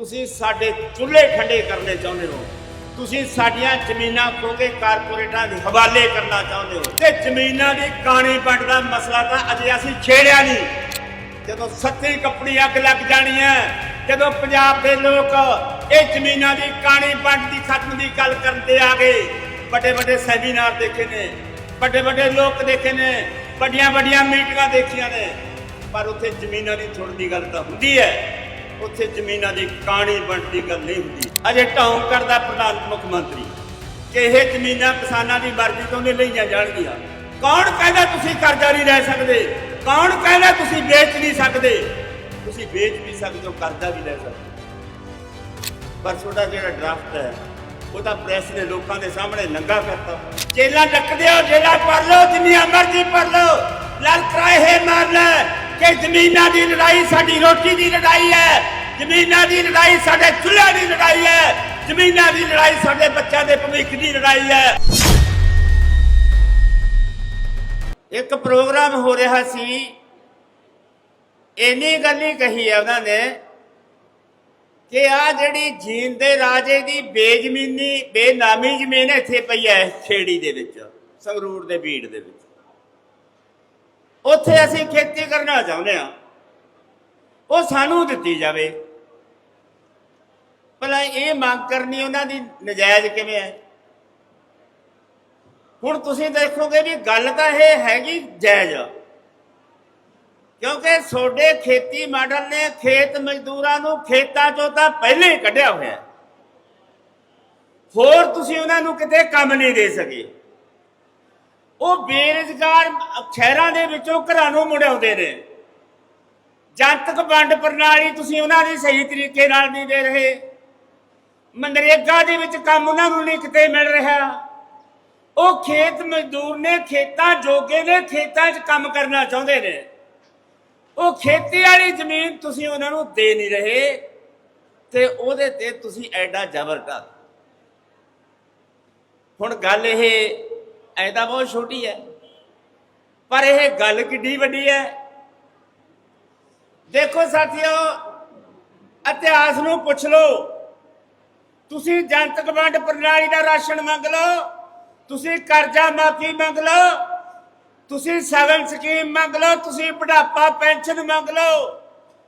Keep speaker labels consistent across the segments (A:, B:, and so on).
A: ਤੁਸੀਂ ਸਾਡੇ ਚੁੱਲ੍ਹੇ ਠੰਡੇ ਕਰਨੇ ਚਾਹੁੰਦੇ ਹੋ। ਤੁਸੀਂ ਸਾਡੀਆਂ ਜ਼ਮੀਨਾਂ ਖੋ ਕਾਰਪੋਰੇਟਾਂ ਦੇ ਹਵਾਲੇ ਕਰਨਾ ਚਾਹੁੰਦੇ ਹੋ। ਤੇ ਜ਼ਮੀਨਾਂ ਦੀ ਕਾਣੀ ਵੰਡ ਦਾ ਮਸਲਾ ਤਾਂ ਅਜੇ ਅਸੀਂ ਛੇੜਿਆ ਨਹੀਂ। ਜਦੋਂ ਸੱਤੀ ਕੱਪੜੀ ਅੱਗ ਲੱਗ ਜਾਣੀ ਹੈ, ਜਦੋਂ ਪੰਜਾਬ ਦੇ ਲੋਕ ਇਹ ਜ਼ਮੀਨਾਂ ਦੀ ਕਾਣੀ ਵੰਡ ਦੀ ਖਤਮ ਦੀ ਗੱਲ ਕਰਦੇ ਆ ਗਏ। ਵੱਡੇ ਵੱਡੇ ਸੈਮੀਨਾਰ ਦੇਖੇ ਨੇ, ਵੱਡੇ ਵੱਡੇ ਲੋਕ ਦੇਖੇ ਨੇ, ਵੱਡੀਆਂ ਵੱਡੀਆਂ ਮੀਟਿੰਗਾਂ ਦੇਖੀਆਂ ਨੇ। ਪਰ ਉੱਥੇ ਜ਼ਮੀਨਾਂ ਦੀ ਥੋੜੀ ਦੀ ਗੱਲ ਤਾਂ ਹੁੰਦੀ ਹੈ। ਉੱਥੇ ਜ਼ਮੀਨਾਂ ਦੀ ਕਾਣੀ ਵੰਡ ਗੱਲ ਨਹੀਂ ਹੁੰਦੀ। ਅਜੇ ਢੌਂਗ ਕਰਦਾ ਪ੍ਰਧਾਨ ਮੁੱਖ ਮੰਤਰੀ। ਕਿ ਇਹ ਜ਼ਮੀਨਾਂ ਕਿਸਾਨਾਂ ਦੀ ਮਰਜ਼ੀ ਤੋਂ ਨਹੀਂ ਲਈਆਂ ਜਾਣਗੀਆਂ। ਕੌਣ ਕਹਿੰਦਾ ਤੁਸੀਂ ਕਰਜ਼ਾ ਨਹੀਂ ਲੈ ਸਕਦੇ? ਕੌਣ ਕਹਿੰਦਾ ਤੁਸੀਂ ਵੇਚ ਨਹੀਂ ਸਕਦੇ? ਤੁਸੀਂ ਵੇਚ ਵੀ ਸਕਦੇ ਹੋ, ਕਰਜ਼ਾ ਵੀ ਲੈ ਸਕਦੇ ਪਰ ਤੁਹਾਡਾ ਜਿਹੜਾ ਡਰਾਫਟ ਹੈ ਉਹ ਤਾਂ ਪ੍ਰੈਸ ਨੇ ਲੋਕਾਂ ਦੇ ਸਾਹਮਣੇ ਨੰਗਾ ਕਰਤਾ। ਜੇਲਾਂ ਡੱਕਦੇ ਹੋ ਜੇਲਾਂ ਭਰ ਲਓ, ਜਿੰਨੀਆਂ ਮਰਜ਼ੀ ਭਰ ਲਓ। ਲਲਕਰਾਏ, ਹੈ ਮਾਰ ਲੈ ਕਿ ਜ਼ਮੀਨਾਂ ਦੀ ਲੜਾਈ ਸਾਡੀ ਰੋਟੀ ਦੀ ਲੜਾਈ ਹੈ, ਜ਼ਮੀਨਾਂ ਦੀ ਲੜਾਈ ਸਾਡੇ ਚੁੱਲ੍ਹੇ ਦੀ ਲੜਾਈ ਹੈ, ਜ਼ਮੀਨਾਂ ਦੀ ਲੜਾਈ ਸਾਡੇ ਬੱਚਿਆਂ ਦੇ ਭਵਿੱਖ ਦੀ ਲੜਾਈ ਹੈ। ਇੱਕ ਪ੍ਰੋਗਰਾਮ ਹੋ ਰਿਹਾ ਸੀ, ਇੰਨੀ ਗੱਲ ਹੀ ਕਹੀ ਹੈ ਉਹਨਾਂ ਨੇ ਕਿ ਆ ਜਿਹੜੀ ਜੀਨ ਦੇ ਰਾਜੇ ਦੀ ਬੇਜ਼ਮੀਨੀ, ਬੇਨਾਮੀ ਜ਼ਮੀਨ ਇੱਥੇ ਪਈ ਹੈ, ਖੇੜੀ ਦੇ ਵਿੱਚ, ਸੰਗਰੂਰ ਦੇ ਬੀੜ ਦੇ ਵਿੱਚ। ਉੱਥੇ ਅਸੀਂ ਖੇਤੀ ਕਰਨਾ ਚਾਹੁੰਦੇ ਹਾਂ। ਉਹ ਸਾਨੂੰ ਦਿੱਤੀ ਜਾਵੇ। ਭਲਾ ਇਹ ਮੰਗ ਕਰਨੀ ਉਹਨਾਂ ਦੀ ਨਜਾਇਜ਼ ਕਿਵੇਂ ਹੈ? ਹੁਣ ਤੁਸੀਂ ਦੇਖੋਗੇ ਵੀ ਗੱਲ ਤਾਂ ਇਹ ਹੈਗੀ ਜਾਇਜ਼। ਕਿਉਂਕਿ ਤੁਹਾਡੇ ਖੇਤੀ ਮਾਡਲ ਨੇ ਖੇਤ ਮਜ਼ਦੂਰਾਂ ਨੂੰ ਖੇਤਾਂ ਚੋਂ ਤਾਂ ਪਹਿਲੇ ਹੀ ਕੱਢਿਆ ਹੋਇਆ ਹੋਰ ਤੁਸੀਂ ਉਹਨਾਂ ਨੂੰ ਕਿਤੇ ਕੰਮ ਨਹੀਂ ਦੇ ਸਕੇ। ਉਹ ਬੇਰੁਜ਼ਗਾਰ ਸ਼ਹਿਰਾਂ ਦੇ ਵਿੱਚੋਂ ਘਰਾਂ ਨੂੰ ਮੁੜਾਉਂਦੇ ਨੇ। ਜਨਤਕ ਵੰਡ ਪ੍ਰਣਾਲੀ ਤੁਸੀਂ ਉਹਨਾਂ ਦੀ ਸਹੀ ਤਰੀਕੇ ਨਾਲ ਨਹੀਂ ਦੇ ਰਹੇ। ਮਨਰੇਗਾ ਦੇ ਵਿੱਚ ਕੰਮ ਉਹਨਾਂ ਨੂੰ ਨਹੀਂ ਕਿਤੇ ਮਿਲ ਰਿਹਾ। ਉਹ ਖੇਤ ਮਜ਼ਦੂਰ ਨੇ ਖੇਤਾਂ ਜੋਗੇ ਨੇ, ਖੇਤਾਂ 'ਚ ਕੰਮ ਕਰਨਾ ਚਾਹੁੰਦੇ ਨੇ। ਉਹ ਖੇਤੀ ਵਾਲੀ ਜ਼ਮੀਨ ਤੁਸੀਂ ਉਹਨਾਂ ਨੂੰ ਦੇ ਨਹੀਂ ਰਹੇ ਤੇ ਉਹਦੇ ਤੇ ਤੁਸੀਂ ਐਡਾ ਜ਼ਬਰ ਢਾ ਹੁਣ ਗੱਲ ਇਹ ਐਦਾ ਬਹੁਤ ਛੋਟੀ ਹੈ ਪਰ ਇਹ ਗੱਲ ਕਿੱਡੀ ਵੱਡੀ ਹੈ ਦੇਖੋ ਸਾਥੀਓ, ਇਤਿਹਾਸ ਨੂੰ ਪੁੱਛ ਲਓ। ਤੁਸੀਂ ਜਨਤਕ ਵੰਡ ਪ੍ਰਣਾਲੀ ਦਾ ਰਾਸ਼ਨ ਮੰਗ ਲਓ, ਤੁਸੀਂ ਕਰਜ਼ਾ ਮਾਫੀ ਮੰਗ ਲਓ, ਤੁਸੀਂ ਸਗਨ ਸਕੀਮ ਮੰਗ ਲਓ, ਤੁਸੀਂ ਬੁਢਾਪਾ ਪੈਨਸ਼ਨ ਮੰਗ ਲਓ,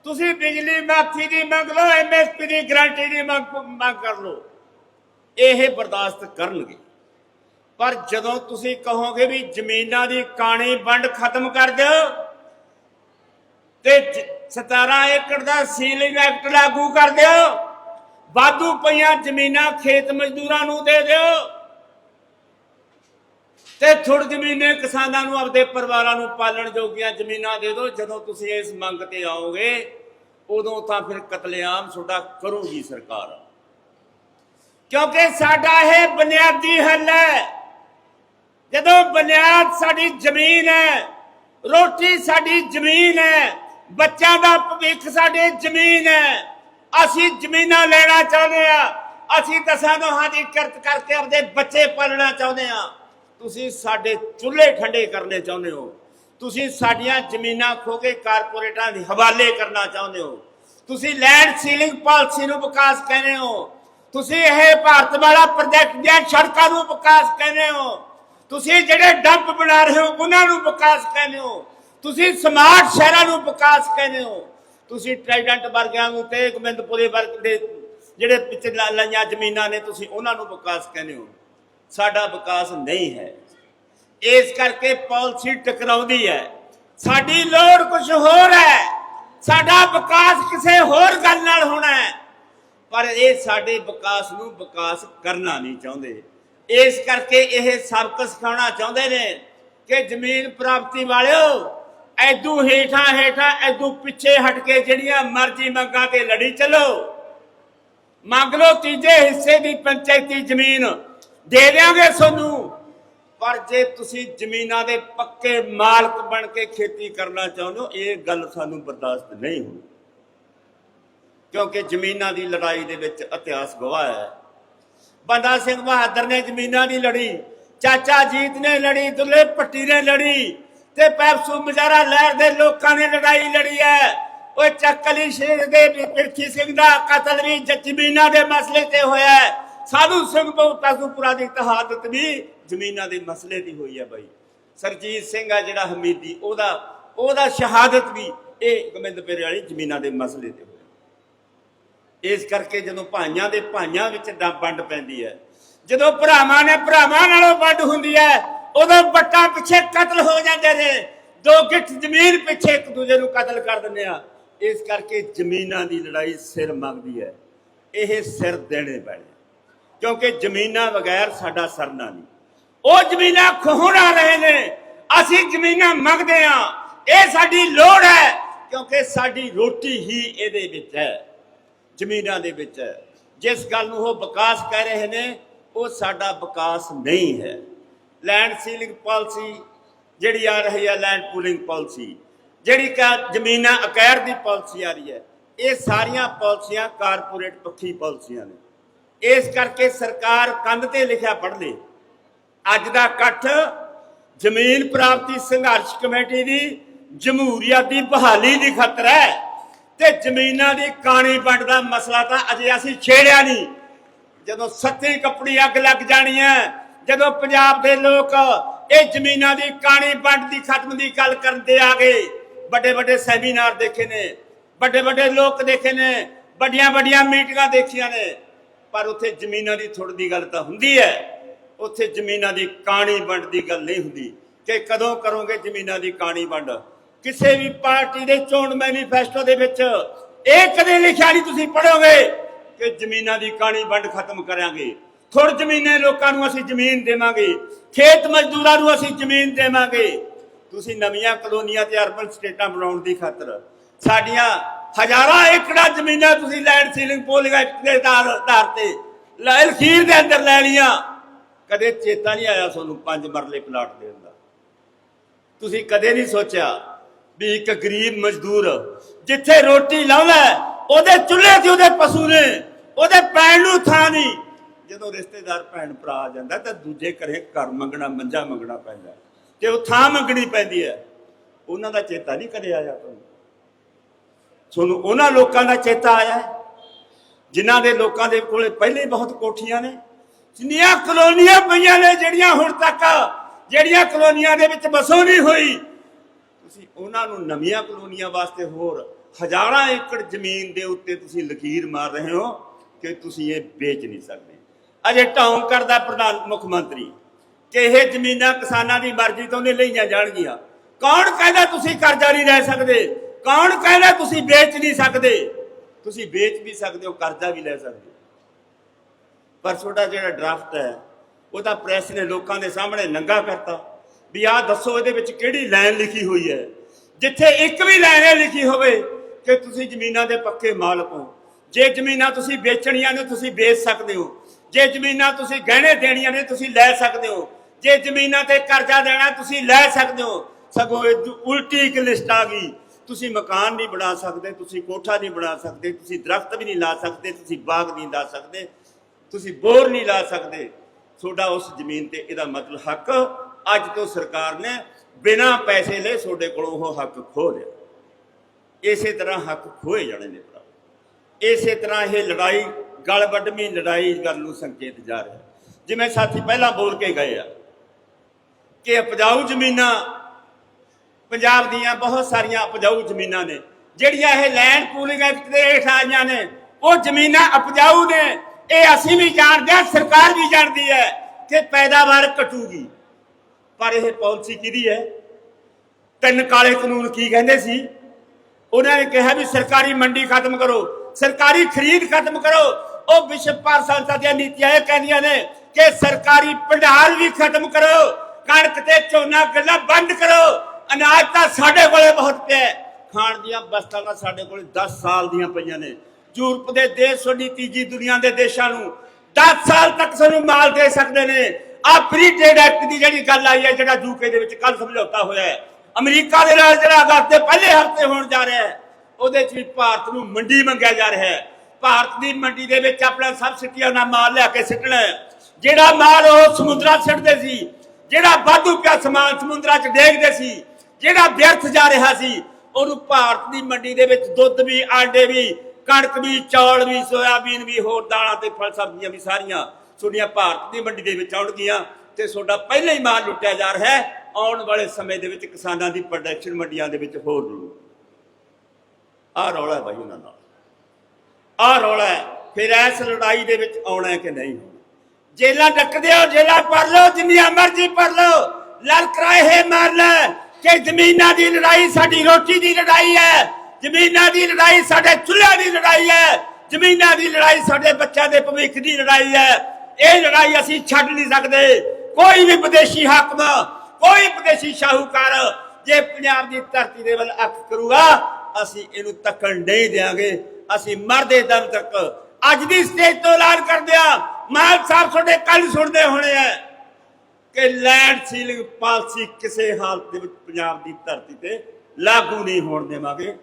A: ਤੁਸੀਂ ਬਿਜਲੀ ਮਾਫੀ ਦੀ ਮੰਗ ਲਓ ਐਮਐਸਪੀ ਦੀ ਗਰੰਟੀ ਦੀ ਮੰਗ ਮੰਗ ਕਰ ਲਓ। ਇਹ ਬਰਦਾਸ਼ਤ ਕਰਨਗੇ। ਪਰ ਜਦੋਂ ਤੁਸੀਂ ਕਹੋਗੇ ਵੀ ਜ਼ਮੀਨਾਂ ਦੀ ਕਾਣੀ ਵੰਡ ਖਤਮ ਕਰ ਦਿਓ, ਤੇ ਜ- 17 ਏਕੜ ਦਾ ਸੀਲਿੰਗ ਐਕਟ ਲਾਗੂ ਕਰ ਦਿਓ, ਵਾਧੂ ਪਈਆਂ ਜ਼ਮੀਨਾਂ ਖੇਤ ਮਜ਼ਦੂਰਾਂ ਨੂੰ ਦੇ ਦਿਓ, ਤੇ ਥੋੜ ਜ਼ਮੀਨੇ ਕਿਸਾਨਾਂ ਨੂੰ ਆਪਦੇ ਪਰਿਵਾਰਾਂ ਨੂੰ ਪਾਲਣ ਜੋਗੀਆਂ ਜ਼ਮੀਨਾਂ ਦੇ ਦਿਓ। ਜਦੋਂ ਤੁਸੀਂ ਇਸ ਮੰਗ ਤੇ ਆਓਗੇ, ਉਦੋਂ ਤਾਂ ਫਿਰ ਕਤਲੇਆਮ ਤੁਹਾਡਾ ਕਰੂਗੀ ਸਰਕਾਰ। ਕਿਉਂਕਿ ਸਾਡਾ ਇਹ ਬੁਨਿਆਦੀ ਹੱਲ ਹੈ। ਜਦੋਂ ਬੁਨਿਆਦ ਸਾਡੀ ਜ਼ਮੀਨ ਹੈ, ਰੋਟੀ ਸਾਡੀ ਜ਼ਮੀਨ ਹੈ, ਬੱਚਿਆਂ ਦਾ ਭਵਿੱਖ ਸਾਡੇ ਜ਼ਮੀਨ ਹੈ, ਅਸੀਂ ਜ਼ਮੀਨਾਂ ਲੈਣਾ ਚਾਹੁੰਦੇ ਆ ਅਸੀਂ ਦਸਾਂ ਦੋਹਾਂ ਦੀ ਕਿਰਤ ਕਰਕੇ ਆਪਦੇ ਬੱਚੇ ਪਾਲਣਾ ਚਾਹੁੰਦੇ ਆ ਤੁਸੀਂ ਸਾਡੇ ਚੁੱਲ੍ਹੇ ਠੰਡੇ ਕਰਨੇ ਚਾਹੁੰਦੇ ਹੋ। ਤੁਸੀਂ ਸਾਡੀਆਂ ਜ਼ਮੀਨਾਂ ਖੋ ਕੇ ਕਾਰਪੋਰੇਟਾਂ ਦੇ ਹਵਾਲੇ ਕਰਨਾ ਚਾਹੁੰਦੇ ਹੋ। ਤੁਸੀਂ ਲੈਂਡ ਸੀਲਿੰਗ ਪਾਲਿਸੀ ਨੂੰ ਵਿਕਾਸ ਕਹਿੰਦੇ ਹੋ। ਤੁਸੀਂ ਇਹ ਭਾਰਤ ਵਾਲਾ ਪ੍ਰੋਜੈਕਟ ਦੀਆਂ ਸੜਕਾਂ ਨੂੰ ਵਿਕਾਸ ਕਹਿੰਦੇ ਹੋ। ਤੁਸੀਂ ਜਿਹੜੇ ਡੰਪ ਬਣਾ ਰਹੇ ਹੋ, ਉਹਨਾਂ ਨੂੰ ਵਿਕਾਸ ਕਹਿੰਦੇ ਹੋ। ਤੁਸੀਂ ਸਮਾਰਟ ਸ਼ਹਿਰਾਂ ਨੂੰ ਵਿਕਾਸ ਕਹਿੰਦੇ ਹੋ। ਤੁਸੀਂ ਟ੍ਰਾਈਡੈਂਟ ਵਰਗਿਆਂ ਨੂੰ ਤੇ ਗੋਬਿੰਦਪੁਰੇ ਵਰਗ ਦੇ ਜਿਹੜੇ ਪਿੱਛੇ ਲਈਆਂ ਜ਼ਮੀਨਾਂ ਨੇ, ਤੁਸੀਂ ਉਹਨਾਂ ਨੂੰ ਵਿਕਾਸ ਕਹਿੰਦੇ ਹੋ। ਸਾਡਾ ਵਿਕਾਸ ਨਹੀਂ ਹੈ। ਇਸ ਕਰਕੇ ਪਾਲਿਸੀ ਟਕਰਾਉਂਦੀ ਹੈ। ਸਾਡੀ ਲੋੜ ਕੁਝ ਹੋਰ ਹੈ। ਸਾਡਾ ਵਿਕਾਸ ਕਿਸੇ ਹੋਰ ਗੱਲ ਨਾਲ ਹੋਣਾ ਹੈ। ਪਰ ਇਹ ਸਾਡੇ ਵਿਕਾਸ ਨੂੰ ਵਿਕਾਸ ਕਰਨਾ ਨਹੀਂ ਚਾਹੁੰਦੇ। ਇਸ ਕਰਕੇ ਇਹ ਸਬਕ ਸਿਖਾਉਣਾ ਚਾਹੁੰਦੇ ਨੇ ਕਿ ਜ਼ਮੀਨ ਪ੍ਰਾਪਤੀ ਵਾਲਿਓ, ਐਦੂ ਹੇਠਾਂ ਹੇਠਾਂ, ਐਦੂ ਪਿੱਛੇ ਹਟ ਕੇ ਜਿਹੜੀਆਂ ਮਰਜ਼ੀ ਮੰਗਾਂ ਤੇ ਲੜੀ ਚੱਲੋ। ਮੰਗ ਲਓ ਤੀਜੇ ਹਿੱਸੇ ਦੀ ਪੰਚਾਇਤੀ ਜ਼ਮੀਨ ਦੇ ਦਿਆਂਗੇ ਤੁਹਾਨੂੰ। ਪਰ ਜੇ ਤੁਸੀਂ ਜ਼ਮੀਨਾਂ ਦੇ ਪੱਕੇ ਮਾਲਕ ਬਣ ਕੇ ਖੇਤੀ ਕਰਨਾ ਚਾਹੁੰਦੇ ਹੋ, ਇਹ ਗੱਲ ਸਾਨੂੰ ਬਰਦਾਸ਼ਤ ਨਹੀਂ ਹੋਣੀ। ਕਿਉਂਕਿ ਜ਼ਮੀਨਾਂ ਦੀ ਲੜਾਈ ਦੇ ਵਿੱਚ ਇਤਿਹਾਸ ਗਵਾਹ ਹੈ। ਬੰਦਾ ਸਿੰਘ ਬਹਾਦਰ ਨੇ ਜ਼ਮੀਨਾਂ ਦੀ ਲੜੀ, ਚਾਚਾ ਜੀਤ ਨੇ ਲੜੀ, ਦੁੱਲੇ ਪੱਟੀ ਨੇ ਲੜੀ ਤੇ ਪੈਪਸੂ ਮਜਾਰਾ ਲਹਿਰ ਦੇ ਲੋਕਾਂ ਨੇ ਲੜਾਈ ਲੜੀ ਹੈ। ਉਹ ਚੱਕਲੀ ਸ਼ੇਰ ਦੇ ਪਿਰਥੀ ਸਿੰਘ ਦਾ ਕਤਲ ਵੀ ਜ਼ਮੀਨਾਂ ਦੇ ਮਸਲੇ ਤੇ ਹੋਇਆ ਸਾਧੂ ਸਿੰਘ ਬਹੁਤਾ ਦੀ ਤਹਾਦਤ ਵੀ ਜ਼ਮੀਨਾਂ ਦੇ ਮਸਲੇ ਦੀ ਹੋਈ ਹੈ ਬਾਈ। ਸਰਜੀਤ ਸਿੰਘ ਆ ਜਿਹੜਾ ਹਮੀਦੀ, ਉਹਦਾ ਉਹਦਾ ਸ਼ਹਾਦਤ ਵੀ ਇਹ ਗੋਬਿੰਦ ਪੇਰੇ ਵਾਲੀ ਜ਼ਮੀਨਾਂ ਦੇ ਮਸਲੇ ਤੇ ਇਸ ਕਰਕੇ ਜਦੋਂ ਭਾਈਆਂ ਦੇ ਭਾਈਆਂ ਵਿੱਚ ਡ- ਵੰਡ ਪੈਂਦੀ ਹੈ। ਜਦੋਂ ਭਰਾਵਾਂ ਨੇ ਭਰਾਵਾਂ ਨਾਲੋਂ ਵੰਡ ਹੁੰਦੀ ਹੈ, ਉਦੋਂ ਬੱਟਾਂ ਪਿੱਛੇ ਕਤਲ ਹੋ ਜਾਂਦੇ ਨੇ। ਦੋ ਗਿੱਠ ਜ਼ਮੀਨ ਪਿੱਛੇ ਇੱਕ ਦੂਜੇ ਨੂੰ ਕਤਲ ਕਰ ਦਿੰਦੇ ਆ। ਇਸ ਕਰਕੇ ਜ਼ਮੀਨਾਂ ਦੀ ਲੜਾਈ ਸਿਰ ਮੰਗਦੀ ਹੈ। ਇਹ ਸਿਰ ਦੇਣੇ ਪੈਣੇ। ਕਿਉਂਕਿ ਜ਼ਮੀਨਾਂ ਬਗੈਰ ਸਾਡਾ ਸਰਨਾ ਨਹੀਂ। ਉਹ ਜ਼ਮੀਨਾਂ ਖੋਹਣਾ ਰਹੇ ਨੇ। ਅਸੀਂ ਜ਼ਮੀਨਾਂ ਮੰਗਦੇ ਆ ਇਹ ਸਾਡੀ ਲੋੜ ਹੈ, ਕਿਉਂਕਿ ਸਾਡੀ ਰੋਟੀ ਹੀ ਇਹਦੇ ਵਿੱਚ ਹੈ। ਜ਼ਮੀਨਾਂ ਦੇ ਵਿੱਚ ਹੈ। ਜਿਸ ਗੱਲ ਨੂੰ ਉਹ ਵਿਕਾਸ ਕਹਿ ਰਹੇ ਨੇ, ਉਹ ਸਾਡਾ ਵਿਕਾਸ ਨਹੀਂ ਹੈ। ਲੈਂਡ ਸੀਲਿੰਗ ਪਾਲਿਸੀ ਜਿਹੜੀ ਆ ਰਹੀ ਹੈ ਲੈਂਡ ਪੂਲਿੰਗ ਪਾਲਿਸੀ ਜਿਹੜੀ ਕਿ ਜ਼ਮੀਨਾਂ ਅਕੈਰ ਦੀ ਪਾਲਿਸੀ ਆ ਰਹੀ ਹੈ, ਇਹ ਸਾਰੀਆਂ ਪਾਲਿਸੀਆਂ ਕਾਰਪੋਰੇਟ ਪੱਖੀ ਪਾਲਿਸੀਆਂ ਨੇ। ਇਸ ਕਰਕੇ ਸਰਕਾਰ ਕੰਧ ਤੇ ਲਿਖਿਆ ਪੜ੍ਹ ਲੇ। ਅੱਜ ਦਾ ਇਕੱਠ ਜ਼ਮੀਨ ਪ੍ਰਾਪਤੀ ਸੰਘਰਸ਼ ਕਮੇਟੀ ਦੀ ਜਮਹੂਰੀਅਤ ਦੀ ਬਹਾਲੀ ਦੀ ਖਤਰਾ ਹੈ। ਤੇ ਜ਼ਮੀਨਾਂ ਦੀ ਕਾਣੀ ਵੰਡ ਦਾ ਮਸਲਾ ਤਾਂ ਅਜੇ ਅਸੀਂ ਛੇੜਿਆ ਨਹੀਂ। ਜਦੋਂ ਸੱਤੀ ਕੱਪੜੀ ਅੱਗ ਲੱਗ ਜਾਣੀ ਹੈ, ਜਦੋਂ ਪੰਜਾਬ ਦੇ ਲੋਕ ਇਹ ਜ਼ਮੀਨਾਂ ਦੀ ਕਾਣੀ ਵੰਡ ਦੀ ਖਤਮ ਦੀ ਗੱਲ ਕਰਦੇ ਆ ਗਏ ਵੱਡੇ ਵੱਡੇ ਸੈਮੀਨਾਰ ਦੇਖੇ ਨੇ ਵੱਡੇ ਵੱਡੇ ਲੋਕ ਦੇਖੇ ਨੇ ਵੱਡੀਆਂ ਵੱਡੀਆਂ ਮੀਟਿੰਗਾਂ ਦੇਖੀਆਂ ਨੇ, ਪਰ ਉੱਥੇ ਜ਼ਮੀਨਾਂ ਦੀ ਥੋੜੀ ਦੀ ਗੱਲ ਤਾਂ ਹੁੰਦੀ ਹੈ। ਉੱਥੇ ਜ਼ਮੀਨਾਂ ਦੀ ਕਾਣੀ ਵੰਡ ਦੀ ਗੱਲ ਨਹੀਂ ਹੁੰਦੀ ਕਿ ਕਦੋਂ ਕਰੋਗੇ ਜ਼ਮੀਨਾਂ ਦੀ ਕਾਣੀ ਵੰਡ? ਕਿਸੇ ਵੀ ਪਾਰਟੀ ਦੇ ਚੋਣ ਮੈਨੀਫੈਸਟੋ ਦੇ ਵਿੱਚ ਇਹ ਕਦੇ ਲਿਖਿਆ ਨਹੀਂ ਤੁਸੀਂ ਪੜੋਗੇ ਕਿ ਜ਼ਮੀਨਾਂ ਦੀ ਕਾਣੀ ਵੰਡ ਖਤਮ ਕਰਾਂਗੇ। ਥੋੜ ਜ਼ਮੀਨੇ ਲੋਕਾਂ ਨੂੰ ਅਸੀਂ ਜ਼ਮੀਨ ਦੇਵਾਂਗੇ। ਖੇਤ ਮਜ਼ਦੂਰਾਂ ਨੂੰ ਅਸੀਂ ਜ਼ਮੀਨ ਦੇਵਾਂਗੇ। ਤੁਸੀਂ ਨਵੀਆਂ ਕਲੋਨੀਆਂ ਤੇ ਅਰਬਨ ਸਟੇਟਾਂ ਬਣਾਉਣ ਦੀ ਖਾਤਰ ਸਾਡੀਆਂ ਹਜ਼ਾਰਾਂ ਏਕੜਾਂ ਜ਼ਮੀਨਾਂ ਤੁਸੀਂ ਲੈਂਡ ਸੀਲਿੰਗ ਪੋਲਿੰਗ ਐਕਟ ਦੇ ਆਧਾਰ ਤੇ ਲੈ ਲਖੀਰ ਦੇ ਅੰਦਰ ਲੈ ਲੀਆਂ ਕਦੇ ਚੇਤਾ ਨਹੀਂ ਆਇਆ ਤੁਹਾਨੂੰ ਪੰਜ ਮਰਲੇ ਪਲਾਟ ਦੇਣ ਦਾ। ਤੁਸੀਂ ਕਦੇ ਨਹੀਂ ਸੋਚਿਆ ਵੀ ਇੱਕ ਗਰੀਬ ਮਜ਼ਦੂਰ ਜਿੱਥੇ ਰੋਟੀ ਲਾਉਂਦਾ ਉਹਦੇ ਚੁੱਲ੍ਹੇ ਤੇ ਉਹਦੇ ਪਸ਼ੂ ਨੇ, ਉਹਦੇ ਪੈਣ ਨੂੰ ਥਾਂ ਨਹੀਂ। ਜਦੋਂ ਰਿਸ਼ਤੇਦਾਰ ਭੈਣ ਭਰਾ ਆ ਜਾਂਦਾ ਤਾਂ ਦੂਜੇ ਘਰੇ ਘਰ ਮੰਗਣਾ, ਮੰਜਾ ਮੰਗਣਾ ਪੈਂਦਾ ਤੇ ਉਹ ਥਾਂ ਮੰਗਣੀ ਪੈਂਦੀ ਹੈ। ਉਹਨਾਂ ਦਾ ਚੇਤਾ ਨਹੀਂ ਕਦੇ ਆਇਆ ਤੁਹਾਨੂੰ? ਤੁਹਾਨੂੰ ਉਹਨਾਂ ਲੋਕਾਂ ਦਾ ਚੇਤਾ ਆਇਆ ਹੈ? ਜਿਨ੍ਹਾਂ ਦੇ ਲੋਕਾਂ ਦੇ ਕੋਲੇ ਪਹਿਲੇ ਬਹੁਤ ਕੋਠੀਆਂ ਨੇ, ਜਿੰਨੀਆਂ ਕਲੋਨੀਆਂ ਪਈਆਂ ਨੇ ਜਿਹੜੀਆਂ ਹੁਣ ਤੱਕ, ਜਿਹੜੀਆਂ ਕਲੋਨੀਆਂ ਦੇ ਵਿੱਚ ਵਸੋਂ ਨਹੀਂ ਹੋਈ ਤੁਸੀਂ ਉਹਨਾਂ ਨੂੰ ਨਵੀਆਂ ਕਲੋਨੀਆਂ ਵਾਸਤੇ ਹੋਰ ਹਜ਼ਾਰਾਂ ਏਕੜ ਜ਼ਮੀਨ ਦੇ ਉੱਤੇ ਤੁਸੀਂ ਲਕੀਰ ਮਾਰ ਰਹੇ ਹੋ ਕਿ ਤੁਸੀਂ ਇਹ ਵੇਚ ਨਹੀਂ ਸਕਦੇ। ਅਜੇ ਢੌਂਗ ਕਰਦਾ ਪ੍ਰਧਾਨ ਮੁੱਖ ਮੰਤਰੀ ਕਿ ਇਹ ਜ਼ਮੀਨਾਂ ਕਿਸਾਨਾਂ ਦੀ ਮਰਜ਼ੀ ਤੋਂ ਨਹੀਂ ਲਈਆਂ ਜਾਣਗੀਆਂ। ਕੌਣ ਕਹਿੰਦਾ ਤੁਸੀਂ ਕਰਜ਼ਾ ਨਹੀਂ ਲੈ ਸਕਦੇ? ਕੌਣ ਕਹਿੰਦਾ ਤੁਸੀਂ ਵੇਚ ਨਹੀਂ ਸਕਦੇ? ਤੁਸੀਂ ਵੇਚ ਵੀ ਸਕਦੇ ਹੋ, ਕਰਜ਼ਾ ਵੀ ਲੈ ਸਕਦੇ ਪਰ ਤੁਹਾਡਾ ਜਿਹੜਾ ਡਰਾਫਟ ਹੈ ਉਹ ਤਾਂ ਪ੍ਰੈਸ ਨੇ ਲੋਕਾਂ ਦੇ ਸਾਹਮਣੇ ਨੰਗਾ ਕਰਤਾ। ਵੀ ਆਹ ਦੱਸੋ ਇਹਦੇ ਵਿੱਚ ਕਿਹੜੀ ਲਾਈਨ ਲਿਖੀ ਹੋਈ ਹੈ। ਜਿੱਥੇ ਇੱਕ ਵੀ ਲਾਈਨ ਇਹ ਲਿਖੀ ਹੋਵੇ ਕਿ ਤੁਸੀਂ ਜ਼ਮੀਨਾਂ ਦੇ ਪੱਕੇ ਮਾਲਕ ਹੋ। ਜੇ ਜ਼ਮੀਨਾਂ ਤੁਸੀਂ ਵੇਚਣੀਆਂ ਨੇ, ਤੁਸੀਂ ਵੇਚ ਸਕਦੇ ਹੋ। ਜੇ ਜ਼ਮੀਨਾਂ ਤੁਸੀਂ ਗਹਿਣੇ ਦੇਣੀਆਂ ਨੇ, ਤੁਸੀਂ ਲੈ ਸਕਦੇ ਹੋ। ਜੇ ਜ਼ਮੀਨਾਂ ਤੇ ਕਰਜ਼ਾ ਦੇਣਾ, ਤੁਸੀਂ ਲੈ ਸਕਦੇ ਹੋ। ਸਗੋਂ ਇਹ ਉਲਟੀ ਇੱਕ ਲਿਸਟ ਆ ਗਈ। ਤੁਸੀਂ ਮਕਾਨ ਨਹੀਂ ਬਣਾ ਸਕਦੇ, ਤੁਸੀਂ ਕੋਠਾ ਨਹੀਂ ਬਣਾ ਸਕਦੇ, ਤੁਸੀਂ ਦਰਖਤ ਵੀ ਨਹੀਂ ਲਾ ਸਕਦੇ, ਤੁਸੀਂ ਬਾਗ ਨਹੀਂ ਲਾ ਸਕਦੇ, ਤੁਸੀਂ ਬੋਰ ਨਹੀਂ ਲਾ ਸਕਦੇ। ਤੁਹਾਡਾ ਉਸ ਜ਼ਮੀਨ ਤੇ ਇਹਦਾ ਮਤਲਬ ਹੱਕ ਅੱਜ ਤੋਂ ਸਰਕਾਰ ਨੇ ਬਿਨਾਂ ਪੈਸੇ ਲਏ ਤੁਹਾਡੇ ਕੋਲੋਂ ਉਹ ਹੱਕ ਖੋ ਲਿਆ। ਇਸੇ ਤਰ੍ਹਾਂ ਹੱਕ ਖੋਏ ਜਾਣੇ ਨੇ ਭਰਾ। ਇਸੇ ਤਰ੍ਹਾਂ ਇਹ ਲੜਾਈ, ਗਲ ਵੱਢਵੀਂ ਲੜਾਈ ਗੱਲ ਨੂੰ ਸੰਕੇਤ ਜਾ ਰਿਹਾ। ਜਿਵੇਂ ਸਾਥੀ ਪਹਿਲਾਂ ਬੋਲ ਕੇ ਗਏ ਆ ਕਿ ਉਪਜਾਊ ਜ਼ਮੀਨਾਂ, ਪੰਜਾਬ ਦੀਆਂ ਬਹੁਤ ਸਾਰੀਆਂ ਉਪਜਾਊ ਜ਼ਮੀਨਾਂ ਨੇ, ਜਿਹੜੀਆਂ ਇਹ ਲੈਂਡ ਪੂਲਿੰਗ ਐਕਟ ਦੇ ਹੇਠ ਆਈਆਂ ਨੇ, ਉਹ ਜ਼ਮੀਨਾਂ ਉਪਜਾਊ ਨੇ। ਇਹ ਅਸੀਂ ਵੀ ਜਾਣਦੇ ਹਾਂ, ਸਰਕਾਰ ਵੀ ਜਾਣਦੀ ਹੈ ਕਿ ਪੈਦਾਵਾਰ ਘਟੂਗੀ। ਪਰ ਇਹ ਪਾਲਿਸੀ ਕਿਹਦੀ ਹੈ? ਤਿੰਨ ਕਾਲੇ ਕਾਨੂੰਨ ਕੀ ਕਹਿੰਦੇ ਸੀ? ਉਹਨਾਂ ਨੇ ਕਿਹਾ ਵੀ ਸਰਕਾਰੀ ਮੰਡੀ ਖਤਮ ਕਰੋ, ਸਰਕਾਰੀ ਖਰੀਦ ਖਤਮ ਕਰੋ। ਉਹ ਵਿਸ਼ਵ ਭਰ ਸੰਸਥਾ ਦੀਆਂ ਨੀਤੀਆਂ ਇਹ ਕਹਿੰਦੀਆਂ ਨੇ ਕਿ ਸਰਕਾਰੀ ਭੰਡਾਰ ਵੀ ਖਤਮ ਕਰੋ, ਕਣਕ ਤੇ ਝੋਨਾ ਗੱਲਾਂ ਬੰਦ ਕਰੋ। ਅਨਾਜ ਤਾਂ ਸਾਡੇ ਕੋਲੇ ਬਹੁਤ ਪਿਆ ਖਾਣ ਦੀਆਂ ਵਸਤਾਂ ਤਾਂ ਸਾਡੇ ਕੋਲੇ 10 ਸਾਲ ਦੀਆਂ ਪਈਆਂ ਨੇ। ਯੂਰਪ ਦੇ ਦੇਸ਼ ਤੁਹਾਡੀ ਤੀਜੀ ਦੁਨੀਆ ਦੇ ਦੇਸ਼ਾਂ ਨੂੰ 10 ਸਾਲ ਤੱਕ ਸਾਨੂੰ ਮਾਲ ਦੇ ਸਕਦੇ ਨੇ। ਆ ਫ੍ਰੀ ਟ੍ਰੇਡ ਐਕਟ ਦੀ ਜਿਹੜੀ ਗੱਲ ਆਈ ਹੈ, ਜਿਹੜਾ ਯੂਕੇ ਦੇ ਵਿੱਚ ਕੱਲ ਸਮਝੌਤਾ ਹੋਇਆ ਹੈ, ਅਮਰੀਕਾ ਦੇ ਨਾਲ ਜਿਹੜਾ ਹਫ਼ਤੇ ਪਹਿਲੇ ਹਫ਼ਤੇ ਹੋਣ ਜਾ ਰਿਹਾ ਹੈ, ਉਹਦੇ 'ਚ ਵੀ ਭਾਰਤ ਨੂੰ ਮੰਡੀ ਮੰਗਿਆ ਜਾ ਰਿਹਾ ਹੈ। ਭਾਰਤ ਦੀ ਮੰਡੀ ਦੇ ਵਿੱਚ ਆਪਣਾ ਸਬਸਿਡੀਆਂ ਨਾਲ ਮਾਲ ਲਿਆ ਕੇ ਸਿੱਟਣਾ ਜਿਹੜਾ ਮਾਲ ਉਹ ਸਮੁੰਦਰਾਂ ਸਿੱਟਦੇ ਸੀ, ਜਿਹੜਾ ਵਾਧੂ ਪਿਆ ਸਮਾਨ ਸਮੁੰਦਰਾਂ 'ਚ ਡੇਗਦੇ ਸੀ, ਜਿਹੜਾ ਵਿਅਰਥ ਜਾ ਰਿਹਾ ਸੀ, ਉਹਨੂੰ ਭਾਰਤ ਦੀ ਮੰਡੀ ਦੇ ਵਿੱਚ ਦੁੱਧ ਵੀ, ਆਂਡੇ ਵੀ, ਕਣਕ ਵੀ, ਚੌਲ ਵੀ, ਸੋਇਆਬੀਨ ਵੀ, ਹੋਰ ਦਾਲਾਂ ਤੇ ਫਲ ਸਬਜ਼ੀਆਂ ਵੀ ਸਾਰੀਆਂ ਤੁਹਾਡੀਆਂ ਭਾਰਤ ਦੀ ਮੰਡੀ ਦੇ ਵਿੱਚ ਆਉਣਗੀਆਂ ਤੇ ਤੁਹਾਡਾ ਪਹਿਲਾਂ ਹੀ ਮਾਲ ਲੁੱਟਿਆ ਜਾ ਰਿਹਾ ਹੈ, ਆਉਣ ਵਾਲੇ ਸਮੇਂ ਦੇ ਵਿੱਚ ਕਿਸਾਨਾਂ ਦੀ ਪ੍ਰੋਡਕਸ਼ਨ ਮੰਡੀਆਂ ਦੇ ਵਿੱਚ ਹੋਰ ਲੂ ਆਹ ਰੌਲਾ ਹੈ ਬਾਈ ਉਹਨਾਂ ਨਾਲ। ਆਹ ਰੌਲਾ ਹੈ, ਫਿਰ ਇਸ ਲੜਾਈ ਦੇ ਵਿੱਚ ਆਉਣਾ ਕਿ ਨਹੀਂ ਜੇਲਾਂ ਡੱਕਦੇ ਹੋ ਜੇਲਾਂ ਭਰ ਲਓ, ਜਿੰਨੀਆਂ ਮਰਜ਼ੀ ਭਰ ਲਓ। ਲਲਕਰਾਏ ਹੈ ਮਾਰ ਲੈ ਕਿ ਜ਼ਮੀਨਾਂ ਦੀ ਲੜਾਈ ਸਾਡੀ ਰੋਟੀ ਦੀ ਲੜਾਈ ਹੈ, ਜ਼ਮੀਨਾਂ ਦੀ ਲੜਾਈ ਸਾਡੇ ਚੁੱਲ੍ਹਿਆਂ ਦੀ ਲੜਾਈ ਹੈ, ਜ਼ਮੀਨਾਂ ਦੀ ਲੜਾਈ ਸਾਡੇ ਬੱਚਿਆਂ ਦੇ ਭਵਿੱਖ ਦੀ ਲੜਾਈ ਹੈ। ਇਹ ਲੜਾਈ ਅਸੀਂ ਛੱਡ ਨਹੀਂ ਸਕਦੇ। ਕੋਈ ਵੀ ਵਿਦੇਸ਼ੀ ਹਾਕਮ, ਕੋਈ ਵਿਦੇਸ਼ੀ ਸ਼ਾਹੂਕਾਰ ਜੇ ਪੰਜਾਬ ਦੀ ਧਰਤੀ ਦੇ ਵੱਲ ਅੱਖ ਕਰੂਗਾ, ਅਸੀਂ ਇਹਨੂੰ ਤੱਕਣ ਨਹੀਂ ਦੇਾਂਗੇ ਅਸੀਂ ਮਰਦੇ ਦਮ ਤੱਕ। ਅੱਜ ਦੀ ਸਟੇਜ ਤੋਂ ਐਲਾਨ ਕਰਦੇ ਆ ਮਾਲ ਸਾਹਿਬ ਤੁਹਾਡੇ ਕੱਲ ਸੁਣਦੇ ਹੋਣੇ ਆ ਕਿ ਲੈਂਡ ਸੀਲਿੰਗ ਪਾਲਿਸੀ ਕਿਸੇ ਹਾਲਤ ਦੇ ਵਿੱਚ ਪੰਜਾਬ ਦੀ ਧਰਤੀ ਤੇ ਲਾਗੂ ਨਹੀਂ ਹੋਣ ਦੇਵਾਂਗੇ।